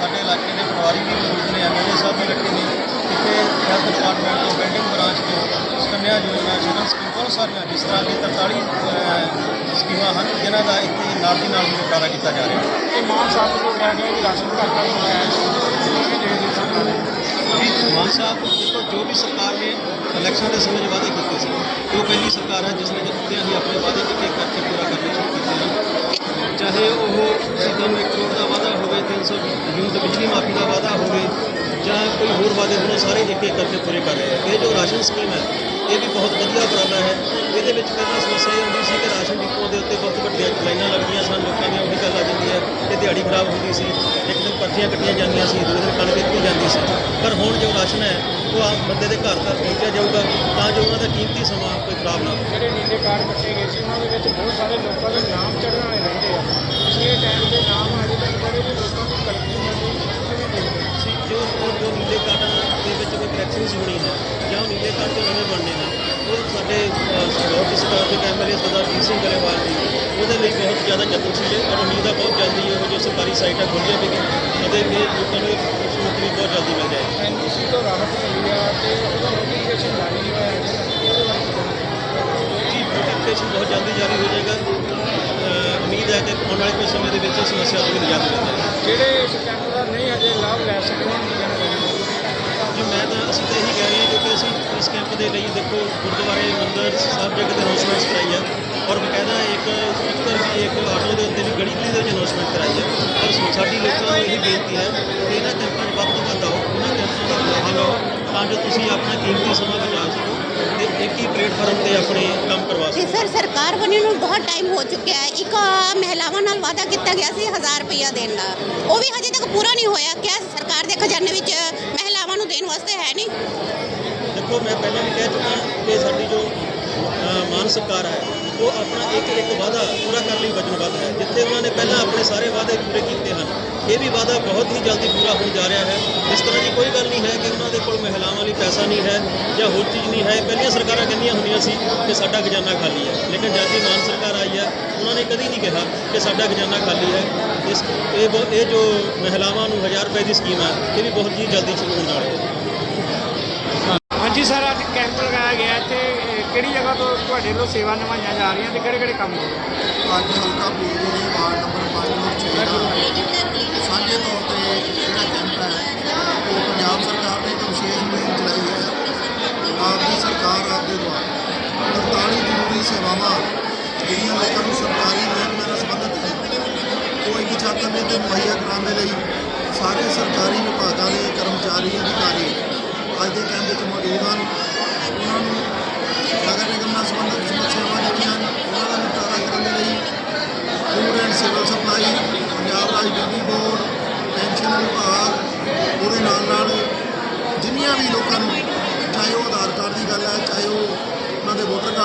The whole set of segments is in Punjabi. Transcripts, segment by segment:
ਸਾਡੇ ਇਲਾਕੇ ਦੇ ਪਟਵਾਰੀ ਵੀ ਮੌਜੂਦ ਨੇ ਐਮਐਲਏ ਸਾਹਿਬ ਵੀ ਇਕੱਠੇ ਨੇ ਇੱਥੇ ਹੈਲਥ ਡਿਪਾਰਟਮੈਂਟ ਤੋਂ ਬਿਲਡਿੰਗ ਬ੍ਰਾਂਚ ਤੋਂ ਸਕੰਨਿਆ ਯੋਜਨਾ ਸਕੀਮ ਬਹੁਤ ਸਾਰੀਆਂ ਜਿਸ ਤਰ੍ਹਾਂ ਕਿ 43 ਅਹ, ਸਕੀਮਾਂ ਹਨ ਜਿਨ੍ਹਾਂ ਦਾ ਇੱਥੇ ਨਾਲ ਦੀ ਨਾਲ ਨਿਪਟਾਰਾ ਕੀਤਾ ਜਾ ਰਿਹਾ ਹੈ। ਇਹ ਮਾਨ ਸਾਹਿਬ ਨੂੰ ਕਿਹਾ ਗਿਆ ਕਿ ਰਾਸ਼ਨ ਘਰ ਘਰ ਦੇ ਦੇ ਮਾਨ ਸਾਹਿਬ ਦੇਖੋ ਜੋ ਵੀ ਸਰਕਾਰ ਨੇ ਇਲੈਕਸ਼ਨ ਦੇ ਸਮੇਂ ਵਾਅਦੇ ਕੀਤੇ ਸੀ ਉਹ ਪਹਿਲੀ ਸਰਕਾਰ ਹੈ ਜਿਸ ਨੇ ਜਦੋਂ ਹੀ ਆਪਣੇ ਵਾਅਦੇ ਇੱਕ ਕਰਕੇ ਪੂਰਾ ਕਰਨੇ ਸ਼ੁਰੂ ਕੀਤੇ ਹਨ ਚਾਹੇ ਉਹ ਸਿੱਧਾ ਨੂੰ 1 ਕਰੋੜ ਦਾ ਵਾਅਦਾ ਹੋਵੇ 300 ਯੂਨਿਟ ਬਿਜਲੀ ਮਾਫੀ ਦਾ ਵਾਅਦਾ ਹੋਵੇ ਜਾਂ ਕੋਈ ਹੋਰ ਵਾਅਦੇ ਹੋਣ, ਸਾਰੇ ਇੱਕ ਇੱਕ ਕਰਕੇ ਪੂਰੇ ਕਰ ਰਹੇ ਹੈ ਇਹ ਜੋ ਰਾਸ਼ਨ ਸਕੀਮ ਹੈ, ਇਹ ਵੀ ਬਹੁਤ ਵਧੀਆ ਉਪਰਾਲਾ ਹੈ। ਇਹਦੇ ਵਿੱਚ ਪਹਿਲਾਂ ਸਮੱਸਿਆ ਇਹ ਹੁੰਦੀ ਸੀ ਕਿ ਰਾਸ਼ਨ ਡਿਪੋ ਦੇ ਉੱਤੇ ਬਹੁਤ ਵੱਡੀਆਂ ਲਾਈਨਾਂ ਲੱਗਦੀਆਂ ਸਨ, ਲੋਕਾਂ ਦੀਆਂ ਉਹੀ ਗੱਲ ਆ ਜਾਂਦੀ ਹੈ ਕਿ ਦਿਹਾੜੀ ਖਰਾਬ ਹੁੰਦੀ ਸੀ ਇੱਕ ਦਿਨ ਪਰਚੀਆਂ ਕੱਟੀਆਂ ਜਾਂਦੀਆਂ ਸੀ ਦੂਜੇ ਦਿਨ ਕਣਕ ਦਿੱਤੀ ਜਾਂਦੀ ਸੀ। ਪਰ ਹੁਣ ਜੋ ਰਾਸ਼ਨ ਹੈ, ਉਹ ਆਮ ਬੰਦੇ ਦੇ ਘਰ ਤੱਕ ਪਹੁੰਚਿਆ ਜਾਊਗਾ, ਤਾਂ ਜੋ ਉਹਨਾਂ ਦਾ ਕੀਮਤੀ ਸਮਾਂ ਕੋਈ ਖਰਾਬ ਨਾ ਹੋਵੇ। ਜਿਹੜੇ ਨੀਲੇ ਕਾਰਡ ਕੱਟੇ ਗਏ ਸੀ, ਉਹਨਾਂ ਦੇ ਵਿੱਚ ਬਹੁਤ ਸਾਰੇ ਲੋਕਾਂ ਦੇ ਨਾਮ ਚੜ੍ਹਨ ਵਾਲੇ ਰਹਿੰਦੇ ਆ। ਪਿਛਲੇ ਟਾਈਮ ਦੇ ਨਾਮ ਅਜੇ ਜਿਹੜੇ ਲੋਕਾਂ ਨੂੰ ਕਲਪੀ ਨਹੀਂ ਕਿੱਥੇ ਵੀ ਦੇਖਦੇ ਸੀ ਜੋ ਉਹ ਜੋ ਨੀਲੇ ਕਾਰਡਾਂ ਦੇ ਵਿੱਚ ਹੋਣੀ ਹੈ। ਜਾਂ ਉਹ ਨੀਲੇ ਕਾਰਡ ਜੋ ਨਵੇਂ ਬਣਨੇ ਨੇ। ਉਹ ਸਾਡੇ ਲੋਕ ਸਰਕਾਰ ਦੇ ਐਮਐਲਏ ਸਰਦਾਰ ਜੀਤ ਸਿੰਘ ਗਰੇਵਾਲ ਜੀ ਉਹਦੇ ਲਈ ਬਹੁਤ ਜ਼ਿਆਦਾ ਯਤਨ ਸੀਗੇ ਔਰ ਉਮੀਦ ਹੈ ਬਹੁਤ ਜਲਦੀ ਇਹੋ ਜਿਹੀ ਸਰਕਾਰੀ ਸਾਈਟਾਂ ਖੁੱਲ੍ਹੀਆਂ ਵੀ ਅਤੇ ਇਹ ਲੋਕਾਂ ਨੂੰ ਵੀ ਬਹੁਤ ਜਲਦੀ ਮਿਲ ਜਾਏਗੀ ਐਨਡੀਸੀ ਤੋਂ ਰਾਹਤ ਮਿਲੀ ਆ ਤੇ ਉਹਦਾ ਨੋਟੀਫਿਕੇਸ਼ਨ ਜਾਰੀ ਹੋਇਆ ਕਹਿਣਾ? ਜੀ ਨੋਟੀਫਿਕੇਸ਼ਨ ਬਹੁਤ ਜਲਦੀ ਜਾਰੀ ਹੋ ਜਾਏਗਾ। ਉਮੀਦ ਹੈ ਕਿ ਆਉਣ ਵਾਲੇ ਕੁਝ ਸਮੇਂ ਦੇ ਵਿੱਚ ਸਮੱਸਿਆ ਤੋਂ ਵੀ ਨਿਜਾਤ ਮਿਲ ਜਾਏਗੀ ਜਿਹੜੇ ਇਸ ਕੈਂਪ ਦਾ ਨਹੀਂ ਹਜੇ ਲਾਭ ਲੈ ਸਕੇ ਉਹਨਾਂ ਨੂੰ ਕੀ ਕਹਿਣਾ ਚਾਹੁੰਦੇ ਜੀ ਮੈਂ ਤਾਂ ਅਸੀਂ ਤਾਂ ਇਹੀ ਕਹਿ ਰਹੇ ਹਾਂ ਕਿਉਂਕਿ ਅਸੀਂ ਇਸ ਕੈਂਪ ਦੇ ਲਈ ਦੇਖੋ ਗੁਰਦੁਆਰੇ ਮੰਦਿਰ ਸਭ ਜਗ੍ਹਾ ਤੇ ਅਨਾਉਂਸਮੈਂਟਸ ਕਰਾਈ ਹੈ। ਔਰ ਬਕਾਇਦਾ ਇੱਕ ਉੱਤਰ ਵੀ ਇੱਕ ਆਟੋ ਦੇ ਉੱਤੇ ਵੀ ਗੜੀ ਗਲੀ ਦੇ ਵਿੱਚ ਅਨਾਉਂਸਮੈਂਟ ਕਰਾਈ ਹੈ। ਔਰ ਸਾਡੀ ਲੋਕਾਂ ਨੂੰ ਇਹ ਬੇਨਤੀ ਹੈ ਕਿ ਇਹਨਾਂ ਕੈਂਪਾਂ 'ਚ ਵੱਧ ਤੋਂ ਵੱਧ ਆਓ ਉਹਨਾਂ ਕੈਂਪਾਂ ਦਾ ਲਾਹਾ ਲਓ ਤਾਂ ਜੋ ਤੁਸੀਂ ਆਪਣਾ ਕੀਮਤੀ ਸਮਾਂ ਬਚਾ ਸਕੋ ਤੇ ਇੱਕ ਹੀ ਪਲੇਟਫਾਰਮ ਤੇ ਆਪਣੇ ਕੰਮ ਕਰਵਾ ਸਕੋ। ਸਰ ਸਰਕਾਰ ਬਣੀ ਨੂੰ ਬਹੁਤ ਟਾਈਮ ਹੋ ਚੁੱਕਿਆ ਹੈ। ਇੱਕ ਮਹਿਲਾਵਾਂ ਨਾਲ ਵਾਅਦਾ ਕੀਤਾ ਗਿਆ ਸੀ 1000 ਰੁਪਇਆ ਦੇਣ ਦਾ। ਉਹ ਵੀ ਹਜੇ ਤੱਕ ਪੂਰਾ ਨਹੀਂ ਹੋਇਆ। ਕਿਆ ਸਰਕਾਰ ਦੇ ਖਜ਼ਾਨੇ ਵਿੱਚ ਦੇਣ ਵਾਸਤੇ ਹੈ ਨਹੀਂ। ਦੇਖੋ ਮੈਂ ਪਹਿਲਾਂ ਵੀ ਕਹਿ ਚੁੱਕਾ ਕਿ ਸਾਡੀ ਜੋ ਮਾਨ ਸਰਕਾਰ ਹੈ, ਉਹ ਆਪਣਾ ਇੱਕ ਇੱਕ ਵਾਅਦਾ ਪੂਰਾ ਕਰਨ ਲਈ ਵਚਨਬੱਧ ਹੈ, ਜਿੱਥੇ ਉਹਨਾਂ ਨੇ ਪਹਿਲਾਂ ਆਪਣੇ ਸਾਰੇ ਵਾਅਦੇ ਪੂਰੇ ਕੀਤੇ ਹਨ। ਇਹ ਵੀ ਵਾਅਦਾ ਬਹੁਤ ਹੀ ਜਲਦੀ ਪੂਰਾ ਹੋਣ ਜਾ ਰਿਹਾ ਹੈ। ਇਸ ਤਰ੍ਹਾਂ ਦੀ ਕੋਈ ਗੱਲ ਨਹੀਂ ਹੈ ਕਿ ਉਹਨਾਂ ਦੇ ਕੋਲ ਮਹਿਲਾਵਾਂ ਲਈ ਪੈਸਾ ਨਹੀਂ ਹੈ ਜਾਂ ਹੋਰ ਚੀਜ਼ ਨਹੀਂ ਹੈ। ਪਹਿਲੀਆਂ ਸਰਕਾਰਾਂ ਕਹਿੰਦੀਆਂ ਹੁੰਦੀਆਂ ਸੀ ਕਿ ਸਾਡਾ ਖਜ਼ਾਨਾ ਖਾਲੀ ਹੈ, ਲੇਕਿਨ ਜਦ ਦੀ ਮਾਨ ਸਰਕਾਰ ਆਈ ਹੈ, ਉਹਨਾਂ ਨੇ ਕਦੀ ਨਹੀਂ ਕਿਹਾ ਕਿ ਸਾਡਾ ਖਜ਼ਾਨਾ ਖਾਲੀ ਹੈ। ਇਸ ਇਹ ਬਹੁ- ਇਹ ਜੋ ਮਹਿਲਾਵਾਂ ਨੂੰ 1000 ਰੁਪਏ ਦੀ ਸਕੀਮ ਹੈ, ਇਹ ਵੀ ਬਹੁਤ ਹੀ ਜਲਦੀ ਸ਼ੁਰੂ ਹੋਣ ਵਾਲੀ ਹੈ। ਹਾਂਜੀ ਸਰ, ਅੱਜ ਕੈਂਪ ਲਗਾਇਆ ਗਿਆ ਤੇ ਕਿਹੜੀ ਜਗ੍ਹਾ ਤੋਂ ਤੁਹਾਡੇ ਵੱਲੋਂ ਸੇਵਾ ਨਿਭਾਈਆਂ ਜਾ ਰਹੀਆਂ ਤੇ ਕਿਹੜੇ ਕਿਹੜੇ ਕੰਮ? ਹੋ ਰਹੇ ਅੱਜ ਹਲਕਾ ਬਿਜਲੀ ਦੇ ਵਾਰਡ ਨੰਬਰ 5 ਨੂੰ ਚਾਹੀਦਾ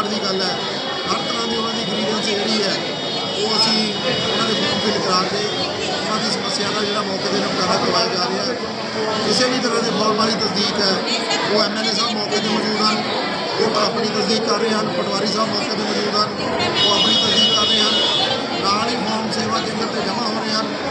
ਦੇ ਦੀ ਗੱਲ ਹੈ, ਹਰ ਤਰ੍ਹਾਂ ਦੀ ਉਹਨਾਂ ਦੀ ਗ੍ਰੀਵੈਂਸ ਜਿਹੜੀ ਹੈ, ਉਹ ਅਸੀਂ ਉਹਨਾਂ ਦੇ ਫਾਰਮ ਫਿਲ ਕਰਾ ਕੇ ਉਹਨਾਂ ਦੀ ਸਮੱਸਿਆ ਦਾ ਜਿਹੜਾ ਮੌਕੇ ਤੇ ਨਿਪਟਾਰਾ ਕਰਵਾਇਆ ਜਾ ਰਿਹਾ ਹੈ। ਕਿਸੇ ਵੀ ਤਰ੍ਹਾਂ ਦੇ ਫਾਰਮਾਂ ਦੀ ਤਸਦੀਕ ਹੈ, ਉਹ ਐਮਐਲਏ ਸਾਹਿਬ ਮੌਕੇ ਤੇ ਮੌਜੂਦ ਹਨ, ਉਹ ਆਪਣੀ ਤਸਦੀਕ ਕਰ ਰਹੇ ਹਨ, ਪਟਵਾਰੀ ਸਾਹਿਬ ਮੌਕੇ ਤੇ ਮੌਜੂਦ ਹਨ, ਉਹ ਆਪਣੀ ਤਸਦੀਕ ਕਰ ਰਹੇ ਹਨ। ਨਾਲ ਹੀ ਫਾਰਮ ਸੇਵਾ ਕੇਂਦਰ ਤੇ ਜਮ੍ਹਾਂ ਹੋ ਰਹੇ ਹਨ।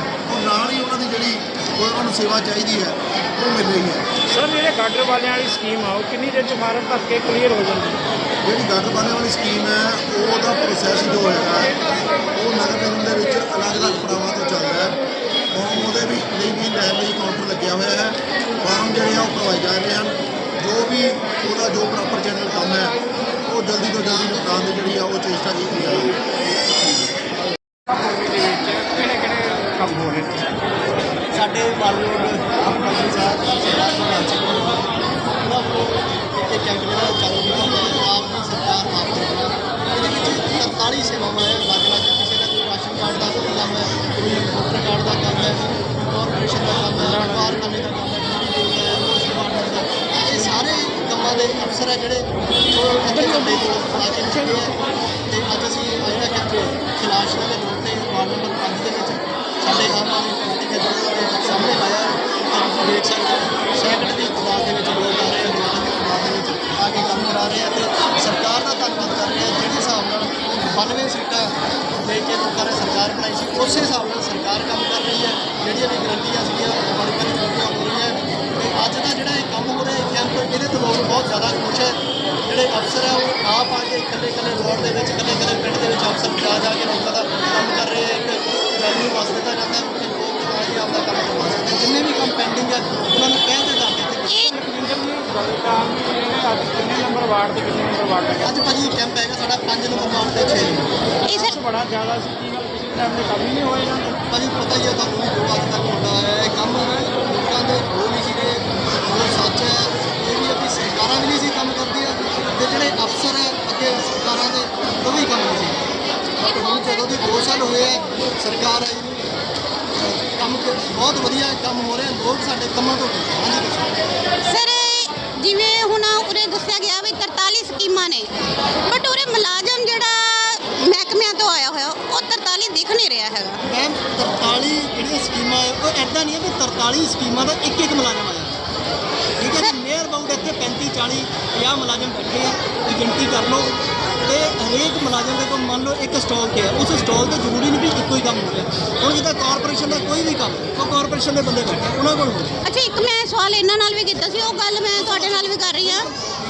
ਨਾਲ ਹੀ ਉਹਨਾਂ ਦੀ ਜਿਹੜੀ ਉਹਨਾਂ ਨੂੰ ਸੇਵਾ ਚਾਹੀਦੀ ਹੈ ਉਹ ਮਿਲ ਰਹੀ ਹੈ। ਸਰ ਜਿਹੜੇ ਗਾਡਰ ਵਾਲਿਆਂ ਵਾਲੀ ਸਕੀਮ ਆ ਉਹ ਕਿੰਨੀ ਦੇਰ ਚ ਫਾਰਮ ਭਰ ਕੇ ਕਲੀਅਰ ਹੋ ਜਾਂਦੀ ਹੈ? ਜਿਹੜੀ ਗਾਡਰ ਬਾਨੇ ਵਾਲੀ ਸਕੀਮ ਹੈ ਉਹਦਾ ਪ੍ਰੋਸੈਸ ਜੋ ਹੈਗਾ ਉਹ ਨਗਰ ਨਿਗਮ ਦੇ ਵਿੱਚ ਅਲੱਗ-ਅਲੱਗ ਪੜਾਵਾਂ ਤੋਂ ਚੱਲਦਾ ਹੈ। ਫਾਰਮ ਉਹਦੇ ਵੀ ਲਈ ਵੀ ਲੈਣ ਲਈ ਕਾਊਂਟਰ ਲੱਗਿਆ ਹੋਇਆ ਹੈ। ਫਾਰਮ ਜਿਹੜੇ ਆ ਉਹ ਭਰਵਾਏ ਜਾ ਰਹੇ ਹਨ। ਜੋ ਵੀ ਉਹਦਾ ਜੋ ਪ੍ਰੋਪਰ ਚੈਨਲ ਕੰਮ ਹੈ ਉਹ ਜਲਦੀ ਤੋਂ ਜਲਦੀ ਨਿਪਟਾਉਣ ਦੀ ਜਿਹੜੀ ਆ ਉਹ ਚੇਸ਼ਟਾ ਕੀਤੀ ਜਾ ਰਹੀ ਹੈ ਭੂਮੀ ਦੇ ਵਿੱਚ ਕਿਹੜੇ ਕਿਹੜੇ ਕੰਮ ਹੋ ਰਹੇ ਨੇ ਸਾਡੇ ਮਾਨਯੋਗ ਆਪ ਮੰਤਰੀ ਸਾਹਿਬ ਸਰਦਾਰ ਪ੍ਰਧਾਨ ਸਿੰਘ ਉਹਨਾਂ ਵੱਲੋਂ ਇੱਥੇ ਕੈਂਪ ਜਿਹੜਾ ਚਾਲੂ ਕੀਤਾ ਆਪ ਦੀ ਸਰਕਾਰ ਆਪ ਦੇ ਇਹਦੇ ਵਿੱਚ 43 ਸੇਵਾਵਾਂ ਹੈ। ਅਲੱਗ-ਅਲੱਗ ਕਿਸੇ ਦਾ ਕੋਈ ਰਾਸ਼ਨ ਕਾਰਡ ਦਾ ਕੰਮ ਹੈ, ਕੋਈ ਵੋਟਰ ਕਾਰਡ ਦਾ ਕੰਮ ਹੈ ਕਾਰਪੋਰੇਸ਼ਨ ਦਾ ਕੰਮ ਹੈ, ਕਾਰਖਾਨੇ ਦਾ ਕੰਮ ਹੈ ਬਿਜਲੀ ਦਾ ਉਸ ਡਿਪਾਰਟਮੈਂਟ ਦਾ ਇਹ ਸਾਰੇ ਕੰਮਾਂ ਦੇ ਅਫਸਰ ਹੈ ਜਿਹੜੇ ਉਹ ਇੱਥੇ ਸਾਡੇ ਕੋਲ ਆ ਕੇ ਬੈਠੇ ਹੈ। ਉਸੇ ਹਿਸਾਬ ਨਾਲ ਸਰਕਾਰ ਕੰਮ ਕਰ ਰਹੀ ਹੈ ਜਿਹੜੀਆਂ ਵੀ ਗਰੰਟੀਆਂ ਸੀਗੀਆਂ ਵਰਕਰਾਂ ਨੂੰ ਪੂਰੀਆਂ ਹੋ ਰਹੀਆਂ ਤੇ ਅੱਜ ਦਾ ਜਿਹੜਾ ਇਹ ਕੰਮ ਹੋ ਰਿਹਾ ਇਹ ਕੈਂਪ ਇਹਦੇ ਤੋਂ ਲੋਕ ਬਹੁਤ ਜ਼ਿਆਦਾ ਖੁਸ਼ ਹੈ। ਜਿਹੜੇ ਅਫਸਰ ਹੈ ਉਹ ਆਪ ਆ ਕੇ ਇਕੱਲੇ ਇਕੱਲੇ ਰੋਡ ਦੇ ਵਿੱਚ ਇਕੱਲੇ ਇਕੱਲੇ ਪਿੰਡ ਦੇ ਵਿੱਚ ਅਫਸਰ ਜਾ ਜਾ ਕੇ ਲੋਕਾਂ ਦਾ ਕੰਮ ਕਰ ਰਹੇ ਹੈ ਇੱਕ ਰੈਵਨਿਊ ਵਾਸ ਦਿੱਤਾ ਜਾਂਦਾ ਹੈ ਕਿ ਲੋਕ ਆ ਕੇ ਆਪਦਾ ਕੰਮ ਕਰਵਾ ਸਕਦੇ ਜਿੰਨੇ ਵੀ ਕੰਮ ਪੈਂਡਿੰਗ ਹੈ ਉਹਨਾਂ ਨੂੰ ਪਹਿਲ ਦੇ ਤੇ ਅੱਜ ਕਿੰਨੇ ਨੰਬਰ ਵਾਰਡ ਤੇ ਕਿੰਨੇ ਨੰਬਰ ਵਾਰਡ ਦਾ ਅੱਜ ਭਾਜੀ ਕੈਂਪ ਹੈਗਾ ਸਾਡਾ 5 ਨੰਬਰ ਵਾਰਡ ਤੇ 6 ਨੰਬਰ ਇਹ ਸਰ ਬੜਾ ਜ਼ਿਆਦਾ ਸੀ ਕੀ ਟਾਈਮ ਤੇ ਕਮੀ ਨਹੀਂ ਹੋਏਗਾ ਭਾਜੀ ਪਤਾ ਹੀ ਹੈ ਤੁਹਾਨੂੰ ਵੀ ਜੋ ਅੱਜ ਤੱਕ ਹੁੰਦਾ ਹੈ। ਇਹ ਕੰਮ ਲੋਕਾਂ ਦੇ ਹੋ ਨਹੀਂ ਸੀਗੇ ਉਹ ਸੱਚ ਹੈ। ਇਹ ਵੀ ਆਪਣੀ ਸਰਕਾਰਾਂ ਵੀ ਨਹੀਂ ਸੀ ਕੰਮ ਕਰਦੀਆਂ ਤੇ ਜਿਹੜੇ ਅਫਸਰ ਹੈ ਅੱਗੇ ਸਰਕਾਰਾਂ ਦੇ ਉਹ ਵੀ ਕੰਮ ਨਹੀਂ ਸੀ ਬਟ ਹੁਣ ਜਦੋਂ ਦੇ 2 ਸਾਲ ਹੋਏ ਹੈ ਸਰਕਾਰ ਆਈ ਕੰਮ ਬਹੁਤ ਵਧੀਆ ਕੰਮ ਹੋ ਰਿਹਾ ਲੋਕ ਸਾਡੇ ਕੰਮਾਂ ਤੋਂ। ਹਾਂਜੀ ਸਰ ਜਿਵੇਂ ਹੁਣ ਉਰੇ ਦੱਸਿਆ ਗਿਆ ਵੀ 43 ਸਕੀਮਾਂ ਨੇ ਬਟ ਮੁਲਾਜ਼ਮ ਜਿਹੜਾ ਤੋਂ ਆਇਆ ਹੋਇਆ ਉਹ 43 ਦਿਖ ਨਹੀਂ ਰਿਹਾ ਹੈਗਾ। ਮੈਮ 43 ਜਿਹੜੀਆਂ ਸਕੀਮਾਂ ਹੈ ਉਹ ਐਦਾਂ ਨਹੀਂ ਹੈ ਕਿ 43 ਸਕੀਮਾਂ ਦਾ ਇੱਕ ਇੱਕ ਮੁਲਾਜ਼ਮ ਆਇਆ। ਠੀਕ ਹੈ ਜੀ ਮੇਅਰ ਬਾਊਟ ਇੱਥੇ 35 40 50 ਮੁਲਾਜ਼ਮ ਬੈਠੇ ਆ ਇਹ ਗਿਣਤੀ ਕਰ ਲਓ। ਤੇ ਹਰੇਕ ਮੁਲਾਜ਼ਮ ਦੇ ਕੋਲ ਮੰਨ ਲਓ ਇੱਕ ਸਟਾਲ ਤੇ ਹੈ ਉਸ ਸਟਾਲ ਤੇ ਜ਼ਰੂਰੀ ਨਹੀਂ ਵੀ ਇੱਕੋ ਹੀ ਕੰਮ ਹੋ ਰਿਹਾ ਹੁਣ ਜਿੱਦਾਂ ਕਾਰਪੋਰੇਸ਼ਨ ਦਾ ਕੋਈ ਵੀ ਕੰਮ ਉਹ ਕਾਰਪੋਰੇਸ਼ਨ ਦੇ ਬੰਦੇ ਬੈਠੇ ਆ, ਉਹਨਾਂ ਕੋਲ ਹੋ ਅੱਛਾ ਇੱਕ ਮੈਂ ਸਵਾਲ ਇਹਨਾਂ ਨਾਲ ਵੀ ਕੀਤਾ ਸੀ ਉਹ ਗੱਲ ਮੈਂ ਤੁਹਾਡੇ ਨਾਲ ਵੀ ਕਰ ਰਹੀ ਹਾਂ।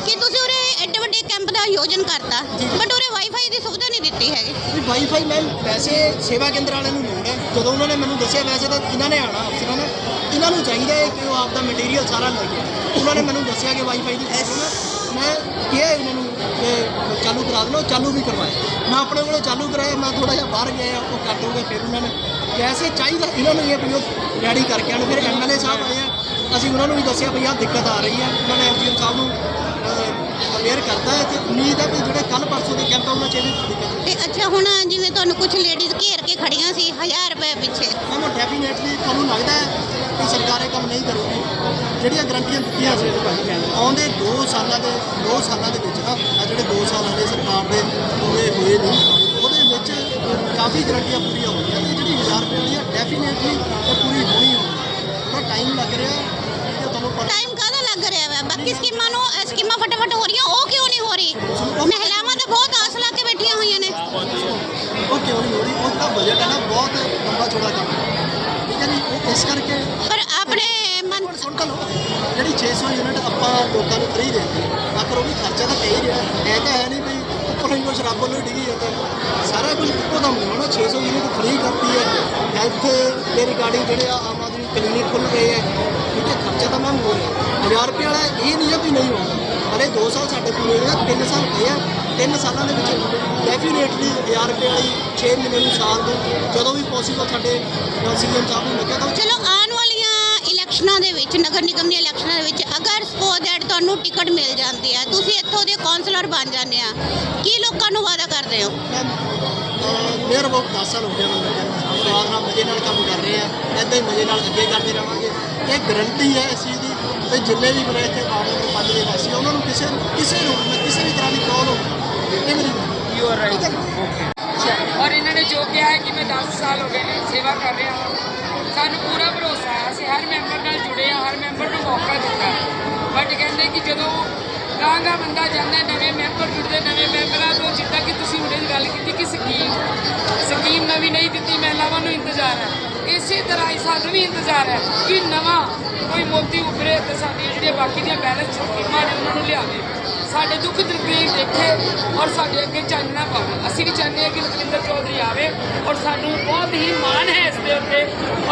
ਕਿ ਤੁਸੀਂ ਉਰੇ ਐਡੇ ਵੱਡੇ ਕੈਂਪ ਦਾ ਆਯੋਜਨ ਕਰਤਾ ਬਟ ਉਰੇ ਵਾਈਫਾਈ ਦੀ ਸੁਵਿਧਾ ਨਹੀਂ ਦਿੱਤੀ ਹੈਗੀ। ਵੀ ਵਾਈਫਾਈ ਮੈਮ ਵੈਸੇ ਸੇਵਾ ਕੇਂਦਰ ਵਾਲਿਆਂ ਨੂੰ ਲੋੜ ਹੈ। ਜਦੋਂ ਉਹਨਾਂ ਨੇ ਮੈਨੂੰ ਦੱਸਿਆ ਵੈਸੇ ਤਾਂ ਇਹਨਾਂ ਨੇ ਆਣਾ ਅਫਸਰਾਂ ਨੇ। ਇਹਨਾਂ ਨੂੰ ਚਾਹੀਦਾ ਹੈ ਕਿ ਉਹ ਆਪਦਾ ਮਟੀਰੀਅਲ ਸਾਰਾ ਲੈ ਕੇ ਆਉਣ। ਉਹਨਾਂ ਨੇ ਮੈਨੂੰ ਦੱਸਿਆ ਕਿ ਵਾਈਫਾਈ ਦੀ ਪ੍ਰੋਬਲਮ ਹੈ ਮੈਂ ਕਿਹਾ ਇਹਨਾਂ ਨੂੰ ਕਿ ਚਾਲੂ ਕਰਾ ਦਿਓ ਚਾਲੂ ਵੀ ਕਰਵਾਇਆ ਮੈਂ ਆਪਣੇ ਕੋਲੋਂ ਚਾਲੂ ਕਰਾਇਆ ਮੈਂ ਥੋੜਾ ਜਿਹਾ ਬਾਹਰ ਗਿਆ ਉਹ ਕਰ ਦੂੰਗਾ ਫਿਰ ਉਹਨਾਂ ਨੇ ਜੈਸੇ ਚਾਹੀਦਾ ਇਹਨਾਂ ਨੂੰ ਇਹ ਵੀ ਉਹ ਰੈਡੀ ਕਰਕੇ ਆਣ ਫਿਰ ਐਮਐਲਏ ਸਾਹਿਬ ਆਏ ਆ ਅਸੀਂ ਉਹਨਾਂ ਨੂੰ ਵੀ ਦੱਸਿਆ ਵੀ ਆਹ ਦਿੱਕਤ ਆ ਰਹੀ ਹੈ। ਉਹਨਾਂ ਨੇ ਐਸਡੀਐਮ ਸਾਹਿਬ ਨੂੰ ਅਵੇਅਰ ਕਰਦਾ ਹੈ ਤੇ ਉਮੀਦ ਹੈ ਵੀ ਜਿਹੜੇ ਕੱਲ ਪਰਸੋਂ ਦੇ ਕੈਂਪ ਆ ਉਹਨਾਂ 'ਚ ਇਹ ਵੀ ਦਿੱਕਤ ਨਹੀਂ ਤੇ ਅੱਛਾ ਹੁਣ ਜਿਵੇਂ ਤੁਹਾਨੂੰ ਕੁਝ ਲੇਡੀਜ਼ ਘੇਰ ਕੇ ਖੜੀਆਂ ਸੀ 1000 ਰੁਪਏ ਪਿੱਛੇ। ਮੈਨੂੰ ਡੈਫੀਨੇਟਲੀ ਤੁਹਾਨੂੰ ਲੱਗਦਾ ਹੈ ਕਿ ਸਰਕਾਰ ਇਹ ਕੰਮ ਨਹੀਂ ਕਰੂਗੀ। ਜਿਹੜੀਆਂ ਗਰੰਟੀਆਂ ਦਿੱਤੀਆਂ ਸੀ ਆਉਂਦੇ 2 ਸਾਲਾਂ ਦੇ 2 ਸਾਲਾਂ ਦੇ ਵਿੱਚ ਨਾ ਆ ਜਿਹੜੇ 2 ਸਾਲਾਂ ਦੇ ਸਰਕਾਰ ਦੇ ਪੂਰੇ ਹੋਏ ਨੇ ਉਹਦੇ ਵਿੱਚ ਕਾਫੀ ਗਰੰਟੀਆਂ ਪੂਰੀਆਂ ਹੋ ਗਈਆਂ ਤੇ ਜਿਹੜੀ 1000 ਰੁਪਏ ਵਾਲੀ ਡੈਫੀਨੇਟਲੀ ਪੂਰੀ ਹੋਣੀ ਹੋਣੀ ਥੋੜਾ ਟਾਈਮ ਲੱਗ ਰਿਹਾ। ਟਾਈਮ ਕਾਹਦਾ ਲੱਗ ਰਿਹਾ ਵਾ ਬਾਕੀ ਸਕੀਮਾਂ ਨੂੰ ਇਹ ਸਕੀਮਾਂ ਫਟਾਫਟ ਹੋ ਰਹੀਆਂ ਉਹ ਕਿਉਂ ਨਹੀਂ ਹੋ ਰਹੀ ਮਹਿਲਾਵਾਂ ਤਾਂ ਬਹੁਤ ਆਸ ਲਾ ਕੇ ਬੈਠੀਆਂ ਹੋਈਆਂ ਨੇ ਉਹ ਕਿਉਂ ਨਹੀਂ ਹੋ ਰਹੀ ਉਹ ਤਾਂ ਬਜਟ ਹੈ ਨਾ ਬਹੁਤ ਲੰਬਾ ਚੌੜਾ ਕੰਮ ਹੈ ਠੀਕ ਹੈ ਜੀ ਉਹ ਇਸ ਕਰਕੇ ਪਰ ਆਪਣੇ ਮਨ ਸੁਣ ਤਾਂ ਲਓ ਜਿਹੜੀ 600 ਯੂਨਿਟ ਆਪਾਂ ਲੋਕਾਂ ਨੂੰ ਫ੍ਰੀ ਦਿੰਦੇ ਆਖਰ ਉਹ ਵੀ ਖਰਚਾ ਤਾਂ ਪੈ ਹੀ ਰਿਹਾ ਇਹ ਤਾਂ ਹੈ ਨਹੀਂ ਵੀ ਉੱਪਰੋਂ ਹੀ ਕੁਛ ਰੱਬ ਵੱਲੋਂ ਹੀ ਡਿੱਗੀ ਜਾਂਦਾ ਸਾਰਾ ਕੁਝ ਇੱਕੋ ਦਮ ਨਹੀਂ ਹੋਣਾ 600 ਯੂਨਿਟ ਫ੍ਰੀ ਕਰਤੀ ਹੈ ਹੈਲਥ ਦੇ ਰਿਗਾਰਡਿੰਗ ਜਿਹੜੇ ਆ ਆਮ ਆਦਮੀ ਕਲੀਨਿਕ ਖੁੱਲ ਰਹੇ ਹੈ ਠੀਕ ਹੈ ਖਰਚਾ ਤਾਂ ਮੈਮ ਹੋ। ਰਿਹਾ 1000 ਰੁਪਏ ਵਾਲਾ ਇਹ ਨਹੀਂ ਹੈ ਵੀ ਨਹੀਂ ਹੋਣਾ। ਹਲੇ 2 ਸਾਲ ਸਾਡੇ ਪੂਰੇ ਹੋਏ ਆ 3 ਸਾਲ ਪਏ ਆ। 3 ਸਾਲਾਂ ਦੇ ਵਿੱਚ ਡੈਫੀਨੇਟਲੀ 1000 ਰੁਪਏ ਵਾਲੀ 6 ਮਹੀਨੇ ਨੂੰ ਸਾਲ ਨੂੰ ਜਦੋਂ ਵੀ ਪੋਸੀਬਲ ਸਾਡੇ ਸੀਐਮ ਸਾਹਿਬ ਨੂੰ ਲੱਗਿਆ ਤਾਂ ਚਲੋ ਆਉਣ ਵਾਲੀਆਂ ਇਲੈਕਸ਼ਨਾਂ ਦੇ ਵਿੱਚ ਨਗਰ ਨਿਗਮ ਦੀਆਂ ਇਲੈਕਸ਼ਨਾਂ ਦੇ ਵਿੱਚ ਅਗਰ ਸਪੋਜ਼ ਦੈਟ ਤੁਹਾਨੂੰ ਟਿਕਟ ਮਿਲ ਜਾਂਦੀ ਹੈ ਤੁਸੀਂ ਇੱਥੋਂ ਦੇ ਕਾਉਂਸਲਰ ਬਣ ਜਾਂਦੇ ਆ। ਕੀ ਲੋਕਾਂ ਨੂੰ ਵਾਅਦਾ ਕਰਦੇ ਹੋ? ਮੇਰ ਬਹੁਤ 10 ਸਾਲ ਹੋ ਗਏ ਮੈਨੂੰ ਸਵਾਦ ਨਾਲ ਮਜ਼ੇ ਨਾਲ ਕੰਮ ਕਰ ਰਹੇ ਆ। ਐਦਾਂ ਹੀ ਮਜ਼ੇ ਨਾਲ ਅੱਗੇ ਕਰਦੇ ਰਵਾਂਗੇ ਇਹ ਗਰੰਟੀ ਹੈ ਇਸ ਚੀਜ਼ ਦੀ ਤੇ ਜਿੰਨੇ ਵੀ ਮੇਰੇ ਇੱਥੇ ਵਾਰਡ ਨੰਬਰ ਪੰਜ ਦੇ ਵਾਸੀ ਉਹਨਾਂ ਨੂੰ ਕਿਸੇ ਕਿਸੇ ਨੂੰ ਕਿਸੇ ਵੀ ਤਰ੍ਹਾਂ ਦੀ ਪ੍ਰੋਬਲਮ ਇਹ ਮੇਰੀ ਯੂ ਆਰ ਠੀਕ ਹੈ ਔਰ ਇਹਨਾਂ ਨੇ ਜੋ ਕਿਹਾ ਹੈ ਕਿ ਮੈਂ 10 ਸਾਲ ਹੋ ਗਏ ਨੇ ਸੇਵਾ ਕਰ ਰਿਹਾ ਹਾਂ। ਸਾਨੂੰ ਪੂਰਾ ਭਰੋਸਾ ਹੈ ਅਸੀਂ ਹਰ ਮੈਂਬਰ ਨਾਲ ਜੁੜੇ ਹਾਂ ਹਰ ਮੈਂਬਰ ਨੂੰ ਮੌਕਾ ਦਿੱਤਾ ਬਟ ਕਹਿੰਦੇ ਕਿ ਜਦੋਂ ਗਾਂਗਾ ਬੰਦਾ ਜਾਂਦਾ ਨਵੇਂ ਮੈਂਬਰ ਜੁੜਦੇ ਨਵੇਂ ਮੈਂਬਰਾਂ ਤੋਂ ਜਿੱਦਾਂ ਕਿ ਤੁਸੀਂ ਹੁਣੇ ਦੀ ਗੱਲ ਕੀਤੀ ਕਿ ਸਕੀਮ ਸਕੀਮ ਨਵੀਂ ਨਹੀਂ ਦਿੱਤੀ ਮਹਿਲਾਵਾਂ ਨੂੰ ਇੰਤਜ਼ਾਰ ਹੈ। ਇਸੇ ਤਰ੍ਹਾਂ ਹੀ ਸਾਨੂੰ ਵੀ ਇੰਤਜ਼ਾਰ ਹੈ ਕਿ ਨਵਾਂ ਕੋਈ ਮੋਤੀ ਉਭਰੇ ਤੇ ਸਾਡੀਆਂ ਜਿਹੜੀਆਂ ਬਾਕੀ ਦੀਆਂ ਬੈਲੈਂਸ ਸਕੀਮਾਂ ਨੇ ਉਹਨਾਂ ਨੂੰ ਲਿਆਵੇ। ਸਾਡੇ ਦੁੱਖ ਤਕਲੀਫ ਦੇਖੇ ਔਰ ਸਾਡੇ ਅੱਗੇ ਚਾਨਣਾ ਪਾਵੇ। ਅਸੀਂ ਵੀ ਚਾਹੁੰਦੇ ਹਾਂ ਕਿ ਲਖਵਿੰਦਰ ਚੌਧਰੀ ਆਵੇ ਔਰ ਸਾਨੂੰ ਬਹੁਤ ਹੀ ਮਾਣ ਹੈ ਇਸ ਦੇ ਉੱਤੇ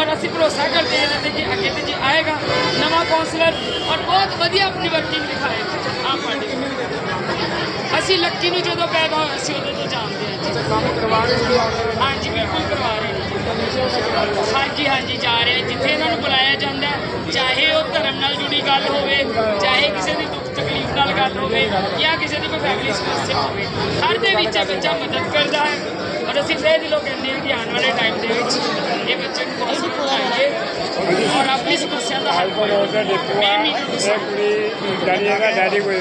ਔਰ ਅਸੀਂ ਭਰੋਸਾ ਕਰਦੇ ਹਾਂ ਇਹਦੇ ਤੇ ਕਿ ਅੱਗੇ ਤੇ ਜੇ ਆਏਗਾ ਨਵਾਂ ਕਾਉਂਸਲਰ ਔਰ ਬਹੁਤ ਵਧੀਆ ਆਪਣੀ ਵਰਕਿੰਗ ਦਿਖਾਏਗਾ। ਆਮ ਪਾਰਟੀ। ਅਸੀਂ ਲੱਕੀ ਨੂੰ ਜਦੋਂ ਪੈਦਾ ਹੋਇਆ ਸੀ ਉਦੋਂ ਤੋਂ ਜਾਣਦੇ ਹਾਂ ਜੀ। ਕੰਮ ਕਰਵਾ ਰਹੇ ਸੀ ਹਾਂਜੀ ਬਿਲਕੁਲ ਕਰਵਾ ਰਹੇ ਨੇ ਹਾਂਜੀ ਹਾਂਜੀ, ਜਾ ਰਹੇ ਆ। ਜਿੱਥੇ ਇਹਨਾਂ ਨੂੰ ਬੁਲਾਇਆ ਜਾਂਦਾ ਚਾਹੇ ਉਹ ਧਰਮ ਨਾਲ ਜੁੜੀ ਗੱਲ ਹੋਵੇ, ਚਾਹੇ ਕਿਸੇ ਦੀ ਦੁੱਖ ਤਕਲੀਫ ਨਾਲ ਗੱਲ ਹੋਵੇ ਜਾਂ ਕਿਸੇ ਦੀ ਕੋਈ ਫੈਮਿਲੀ ਸਮੱਸਿਆ ਹੋਵੇ, ਹਰ ਦੇ ਵਿੱਚ ਇਹ ਬੱਚਾ ਮਦਦ ਕਰਦਾ ਹੈ। ਔਰ ਅਸੀਂ ਤੇ ਦਿਲੋਂ ਕਹਿੰਦੇ ਹਾਂ ਕਿ ਆਉਣ ਵਾਲੇ ਟਾਈਮ ਦੇ ਵਿੱਚ ਇਹ ਬੱਚੇ ਨੂੰ ਬਹੁਤ ਸਿਖਾਈਏ ਔਰ ਆਪਣੀ ਸਮੱਸਿਆ ਦਾ ਹੱਲ ਉਹਦਾ ਮੈਂ ਮੀਟਿੰਗ ਇਹ ਕੁੜੀ ਡੈਡੀ ਹੈਗਾ, ਡੈਡੀ ਕੋਈ